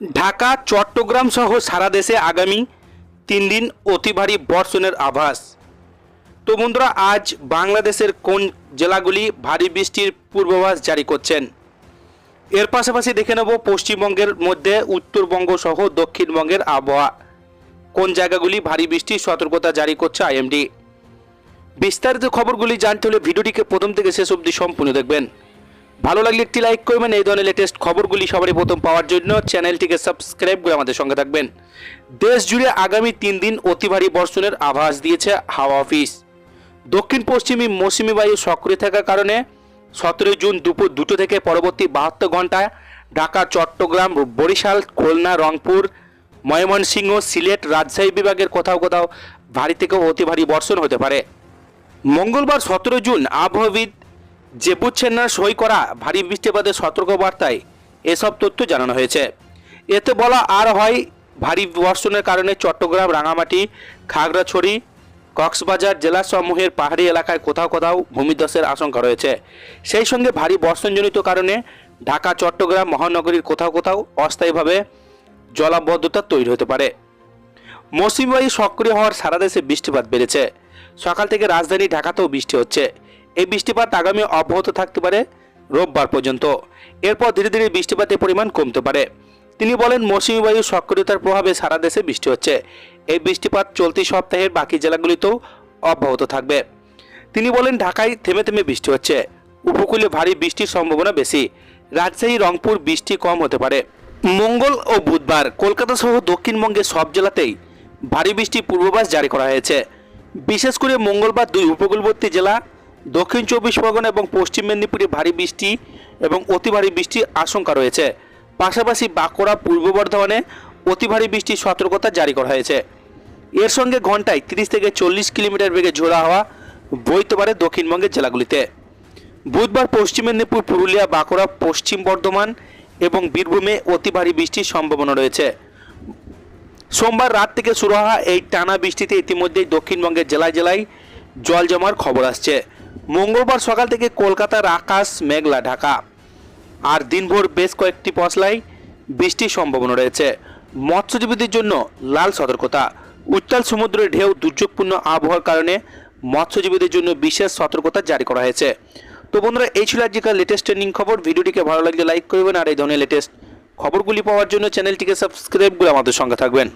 ঢাকা, চট্টগ্রাম সহ সারা দেশে আগামী তিন দিন অতি ভারী বর্ষণের আভাস। তো বন্ধুরা, আজ বাংলাদেশের কোন জেলাগুলি ভারী বৃষ্টির পূর্বাভাস জারি করছেন? এর পাশাপাশি দেখে নেব পশ্চিমবঙ্গের মধ্যে, উত্তরবঙ্গ সহ দক্ষিণবঙ্গের আবহাওয়া। কোন জায়গাগুলি ভারী বৃষ্টির সতর্কতা জারি করছে আইএমডি? বিস্তারিত খবরগুলি জানতে হলে ভিডিওটিকে প্রথম থেকে শেষ অবধি সম্পূর্ণ দেখবেন। ভালো লাগলে একটি লাইক করবেন। এই ধরনের লেটেস্ট খবরগুলি সবারই প্রথম পাওয়ার জন্য চ্যানেলটিকে সাবস্ক্রাইব করে আমাদের সঙ্গে থাকবেন। দেশ জুড়ে আগামী তিন দিন অতি ভারী বর্ষণের আভাস দিয়েছে হাওয়া অফিস। দক্ষিণ পশ্চিমী মৌসুমি বায়ু সক্রিয় থাকার কারণে সতেরোই জুন দুপুর দুটো থেকে পরবর্তী বাহাত্তর ঘন্টায় ঢাকা, চট্টগ্রাম, বরিশাল, খুলনা, রংপুর, ময়মনসিংহ, সিলেট রাজশাহী বিভাগের কোথাও কোথাও ভারী থেকে অতি ভারী বর্ষণ হতে পারে। মঙ্গলবার সতেরো জুন আবহাওয়াবিদ যে বুঝছেন না সই করা, ভারী বৃষ্টিপাতের সতর্কবার্তায় এসব তথ্য জানানো হয়েছে। এতে বলা আর হয়, ভারী বর্ষণের কারণে চট্টগ্রাম, রাঙামাটি, খাগড়াছড়ি, কক্সবাজার জেলা সমূহের পাহাড়ি এলাকায় কোথাও কোথাও ভূমিধসের আশঙ্কা রয়েছে। সেই সঙ্গে ভারী বর্ষণজনিত কারণে ঢাকা, চট্টগ্রাম মহানগরীর কোথাও কোথাও অস্থায়ীভাবে জলাবদ্ধতা তৈরি হতে পারে। মৌসুমী বায়ু সক্রিয় হওয়ার সারা দেশে বৃষ্টিপাত বেড়েছে। সকাল থেকে রাজধানী ঢাকাতেও বৃষ্টি হচ্ছে। এই বৃষ্টিপাত আগামী অব্যাহত থাকতে পারে রোববার পর্যন্ত। এরপর ধীরে ধীরে বৃষ্টিপাতের পরিমাণ কমতে পারে। তিনি বলেন, মৌসুমী বায়ু সক্রিয়তার প্রভাবে সারা দেশে বৃষ্টি হচ্ছে। এই বৃষ্টিপাত চলতি সপ্তাহের বাকি জেলাগুলিতেও অব্যাহত থাকবে। তিনি বলেন, ঢাকায় থেমে থেমে বৃষ্টি হচ্ছে। উপকূলে ভারী বৃষ্টির সম্ভাবনা বেশি। রাজশাহী, রংপুর বৃষ্টি কম হতে পারে। মঙ্গল ও বুধবার কলকাতা সহ দক্ষিণবঙ্গের সব জেলাতেই ভারী বৃষ্টির পূর্বাভাস জারি করা হয়েছে। বিশেষ করে মঙ্গলবার দুই উপকূলবর্তী জেলা দক্ষিণ চব্বিশ পরগনা এবং পশ্চিম মেদিনীপুরে ভারী বৃষ্টি এবং অতি ভারী বৃষ্টির আশঙ্কা রয়েছে। পাশাপাশি বাঁকুড়া, পূর্ব বর্ধমানে অতি ভারী বৃষ্টির সতর্কতা জারি করা হয়েছে। এর সঙ্গে ঘন্টায় তিরিশ থেকে চল্লিশ কিলোমিটার বেগে ঝোড়া হওয়া বইতে পারে দক্ষিণবঙ্গের জেলাগুলিতে। বুধবার পশ্চিম মেদিনীপুর, পুরুলিয়া, বাঁকুড়া, পশ্চিম বর্ধমান এবং বীরভূমে অতি ভারী বৃষ্টির সম্ভাবনা রয়েছে। সোমবার রাত থেকে শুরু হওয়া এই টানা বৃষ্টিতে ইতিমধ্যেই দক্ষিণবঙ্গের জেলায় জেলায় জল জমার খবর আসছে। মঙ্গলবার সকাল থেকে কলকাতার আকাশ মেঘলা, ঢাকা। আর দিনভর বেশ কয়েকটি পশলায় বৃষ্টির সম্ভাবনা রয়েছে। মৎস্যজীবীদের জন্য লাল সতর্কতা। উত্তাল সমুদ্রের ঢেউ দুর্যোগপূর্ণ আবহাওয়ার কারণে মৎস্যজীবীদের জন্য বিশেষ সতর্কতা জারি করা হয়েছে। তো বন্ধুরা, এই ছিল আজকের লেটেস্ট ট্রেন্ডিং খবর। ভিডিওটিকে ভালো লাগলে লাইক করবেন। আর এই ধরনের লেটেস্ট খবরগুলি পাওয়ার জন্য চ্যানেলটিকে সাবস্ক্রাইব করে আমাদের সঙ্গে থাকবেন।